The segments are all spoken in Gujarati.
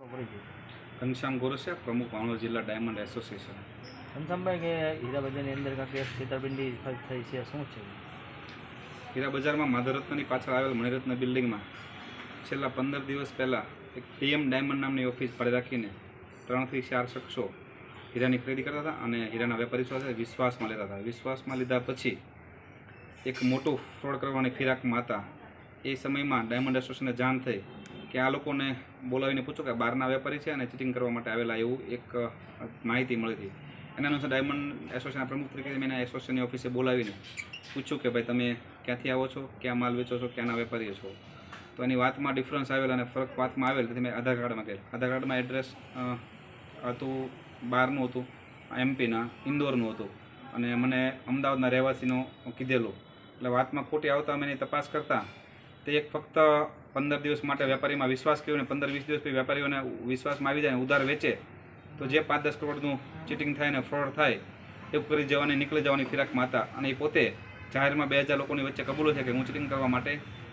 ઘનશ્યામ ગોરસિયા પ્રમુખ ભાવનગર જિલ્લા ડાયમંડ એસોસિએશન. ઘનશ્યામભાઈ કે હીરા બજારની અંદર એક છેતરપિંડી થઈ છે શું છે? હીરા બજારમાં માધરત્નની પાછળ આવેલ મણિરત્ન બિલ્ડિંગમાં છેલ્લા પંદર દિવસ પહેલાં એક પીએમ ડાયમંડ નામની ઓફિસ ભાડે રાખીને ત્રણથી ચાર શખ્સો હીરાની ખરીદી કરતા હતા અને હીરાના વેપારી સાથે વિશ્વાસમાં લેતા હતા. વિશ્વાસમાં લીધા પછી એક મોટું ફ્રોડ કરવાની ફિરાકમાં હતા એ સમયમાં ડાયમંડ એસોસિએશનને જાણ થઈ કે આ લોકોને બોલાવીને પૂછો કે બહારના વેપારી છે અને ચીટિંગ કરવા માટે આવેલા એવું એક માહિતી મળી હતી. એના અનુસાર ડાયમંડ એસોસિએશનના પ્રમુખ તરીકે મેં એના એસોસિએશનની ઓફિસે બોલાવીને પૂછ્યું કે ભાઈ તમે ક્યાંથી આવો છો, ક્યાં માલ વેચો છો, ક્યાંના વેપારીઓ છો? તો એની વાતમાં ડિફરન્સ આવેલ અને ફરક વાતમાં આવેલ તેથી મેં આધાર કાર્ડમાં ગયેલ આધાર કાર્ડમાં એડ્રેસ હતું બહારનું હતું એમપીના ઇન્દોરનું હતું. અને મને અમદાવાદના રહેવાસીનું કીધેલું. એટલે વાતમાં ખોટી આવતા અમે એની તપાસ કરતા તે એક ફક્ત પંદર દિવસ માટે વેપારીમાં વિશ્વાસ કર્યો ને પંદર વીસ દિવસ પછી વેપારીઓને વિશ્વાસમાં આવી જાય ઉધાર વેચે તો જે પાંચ દસ કરોડનું ચીટિંગ થાય ને ફ્રોડ થાય એવું કરી જવાની નીકળી જવાની ફિરાકમાં હતા અને એ પોતે જાહેરમાં બે હજાર લોકોની વચ્ચે કબૂલો છે કે હું ચીટિંગ કરવા માટે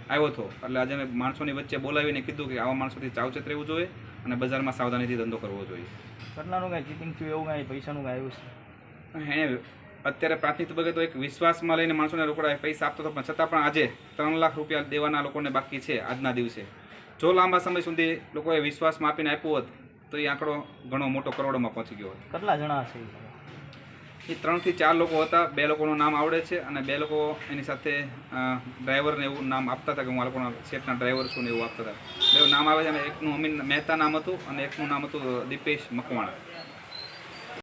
આવ્યો હતો. એટલે આજે મેં માણસોની વચ્ચે બોલાવીને કીધું કે આવા માણસોથી ચાવચેત રહેવું જોઈએ અને બજારમાં સાવધાનીથી ધંધો કરવો જોઈએ. ઘટનાનું કાંઈ ચીટિંગ થયું એવું કાંઈ? પૈસાનું કાંઈ આવ્યું છે? એણે અત્યારે પ્રાથમિક તબક્કે તો એક વિશ્વાસમાં લઈને માણસોને રોકડા પૈસા આપતો હતો પણ છતાં પણ આજે ત્રણ લાખ રૂપિયા દેવાના લોકોને બાકી છે આજના દિવસે. જો લાંબા સમય સુધી લોકોએ વિશ્વાસમાં આપીને આપ્યું હોત તો એ આંકડો ઘણો મોટો કરોડોમાં પહોંચી ગયો હોત. કેટલા જણા છે એ? ત્રણથી ચાર લોકો હતા બે લોકોનું નામ આવડે છે અને બે લોકો એની સાથે ડ્રાઈવરને એવું નામ આપતા હતા કે હું આ લોકોના સેટના ડ્રાઈવર છું ને એવું આપતા હતા. બે નામ આવે છે અને એકનું અમીન મહેતા નામ હતું અને એકનું નામ હતું દીપેશ મકવાણા.